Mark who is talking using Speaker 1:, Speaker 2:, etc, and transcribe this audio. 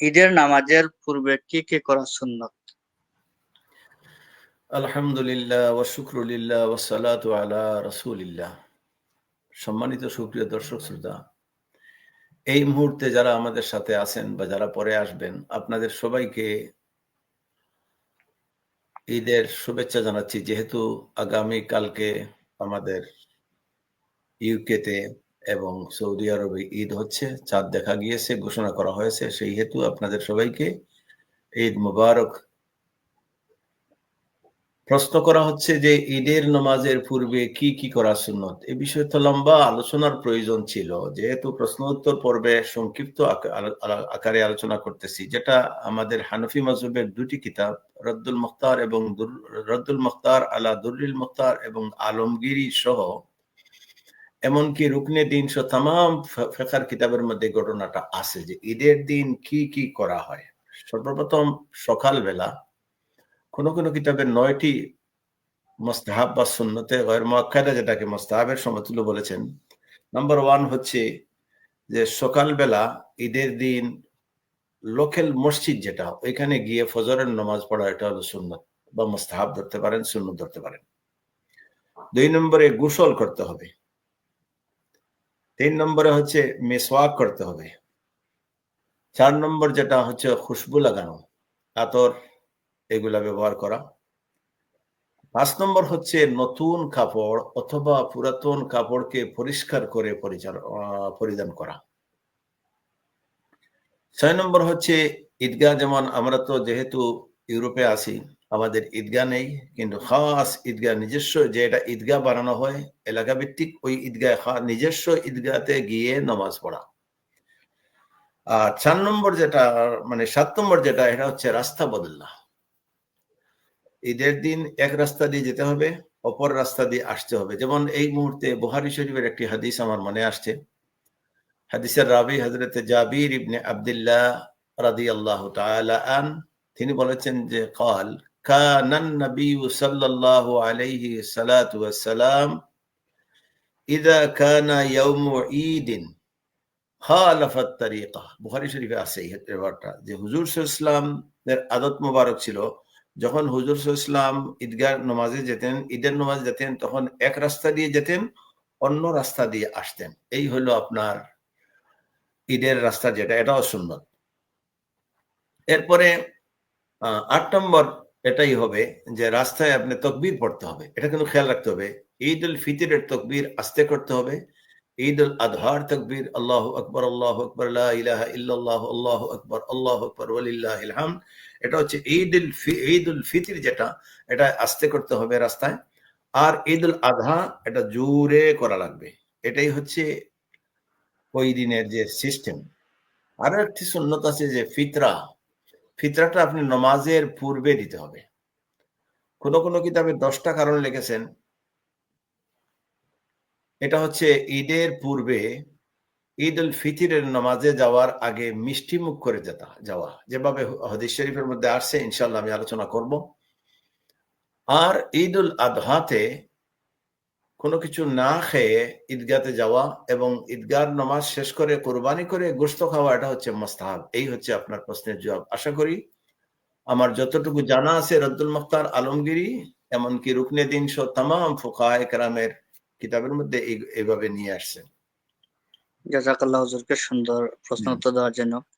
Speaker 1: ঈদের নামাজের পূর্বে কি কি করা সুন্নত?
Speaker 2: আলহামদুলিল্লাহ ওয়া শুক্রুলিল্লাহ ওয়া সালাতু আলা সম্মানিত সুপ্রিয় দর্শক শ্রোতা, এই মুহূর্তে যারা আমাদের সাথে আছেন বা যারা পরে আসবেন, আপনাদের সবাইকে ঈদের শুভেচ্ছা জানাচ্ছি। যেহেতু আগামী কালকে আমাদের ইউকেতে এবং সৌদি আরবে ঈদ হচ্ছে, চাঁদ দেখা গিয়েছে, ঘোষণা করা হয়েছে। সেই হেতু আপনাদের সবাইকে ঈদ মুবারক। প্রশ্ন করা হচ্ছে যে ঈদের নমাজের পূর্বে কি কি করা সুন্নত? এ বিষয়ে তো লম্বা আলোচনার প্রয়োজন ছিল। যেহেতু প্রশ্ন উত্তর পর্বে সংক্ষিপ্ত আকারে আলোচনা করতেছি, যেটা আমাদের হানফি মাজুবের দুটি কিতাব, রদ্দুল মুখতার এবং রদ্দুল মুখতার আলা দুরুল মুখতার এবং আলমগিরি সহ এমনকি রুকনে দিন সহ তাম ফেকার কিতাবের মধ্যে ঘটনাটা আছে যে ঈদের দিন কি কি করা হয়। সর্বপ্রথম সকালবেলা কোন কোন কিতাবের নয়টি মোস্তাহাব বা সুন্নতে গয়ের মোয়াক্কাদা যেটাকে মোস্তাহাবের সমতুল্য বলেছেন, নাম্বার ওয়ান হচ্ছে যে সকালবেলা ঈদের দিন লোকেল মসজিদ যেটা, ওইখানে গিয়ে ফজরের নামাজ পড়া, এটা হলো সুন্নত বা মোস্তাহাব ধরতে পারেন, সুন্নত ধরতে পারেন। দুই নম্বরে গোসল করতে হবে। তিন নম্বরে হচ্ছে মেসওয়াক করতে হবে। চার নম্বর যেটা হচ্ছে খুশবু লাগানো, আতর, এগুলা ব্যবহার করা। পাঁচ নম্বর হচ্ছে নতুন কাপড় অথবা পুরাতন কাপড়কে পরিষ্কার করে পরিধান করা। ছয় নম্বর হচ্ছে ঈদগাহ যেমন আমরা তো যেহেতু ইউরোপে আছি আমাদের ঈদগাহ নেই, কিন্তু খাস ঈদগাহ নিজস্ব যে এটা ঈদগাহ বানানো হয় এলাকা ভিত্তিক ওই ঈদগাহ নিজস্ব ঈদগাহতে গিয়ে নমাজ পড়া। আর চার নম্বর যেটা মানে সাত নম্বর যেটা, এটা হচ্ছে রাস্তা বদলা। ঈদের দিন এক রাস্তা দিয়ে যেতে হবে, অপর রাস্তা দিয়ে আসতে হবে। যেমন এই মুহূর্তে বুহারি শরীফের একটি হাদিস আমার মনে আসছে। হাদিসের রাবি হজরত জাবির ইবনে আবদুল্লাহ রাদি আল্লাহ আন, তিনি বলেছেন যে, কল كان النبي صلى الله عليه الصلاة والسلام إذا كان يوم عيد خالف الطريقة বুখারী শরীফে আছে এই ব্যাপারটা যে হুজুর ইসলাম এর আদত মোবারক ছিল যখন হুজুর ইসলাম ঈদগাহ নমাজে যেতেন ঈদের নমাজ যেতেন তখন এক রাস্তা দিয়ে যেতেন অন্য রাস্তা দিয়ে আসতেন এই হলো আপনার ঈদের রাস্তা যেটা এটাও সুন্নত এরপরে আট নম্বর এটাই হবে যে রাস্তায় আপনি তকবির পড়তে হবে। এটা কিন্তু খেয়াল রাখতে হবে। ঈদ উল ফিতরের তকবির আস্তে করতে হবে। ঈদ উল আজহার তকবির, আল্লাহ আকবর আল্লাহ আকবর ইলাহা ইল্লাল্লাহ, আল্লাহ আকবর আল্লাহ আকবর ওয়ালিল্লাহ ইলহাম এটা হচ্ছে ঈদ উল ঈদ উল ফিতির যেটা, এটা আস্তে করতে হবে রাস্তায়। আর ঈদ উল আজহা এটা জোরে করা লাগবে। এটাই হচ্ছে ওই দিনের যে সিস্টেম আরও একটি সুন্নত আছে যে ফিতরা। ফিতরাটা আপনি নমাজের পূর্বে দিতে হবে। কোন কোন কিতাবে দশটা কারণ লিখেছেন। এটা হচ্ছে ঈদের পূর্বে ঈদ উল ফিতিরের নমাজে যাওয়ার আগে মিষ্টি মুখ করে যেতা, যাওয়া। যেভাবে হদিস শরীফের মধ্যে আসছে ইনশাল্লাহ আমি আলোচনা করব। আর ঈদ উল আদহাতে কোনো কিছু না খেয়ে ঈদগাতে যাওয়া এবং ঈদগার নমাজ শেষ করে কোরবানি করে গোস্ত খাওয়া এটা হচ্ছে মস্তাহাব। এই হচ্ছে আপনার প্রশ্নের জবাব। আশা করি আমার যতটুকু জানা আছে রদ্দুল মুখতার আলমগিরি এমনকি রুকনে দিন সহ তাম ফুকাহ একরামের কিতাবের মধ্যে এইভাবে নিয়ে আসছেন।
Speaker 1: জাজাকাল্লাহ হুজুরকে সুন্দর প্রশ্ন উত্তর দেওয়ার জন্য।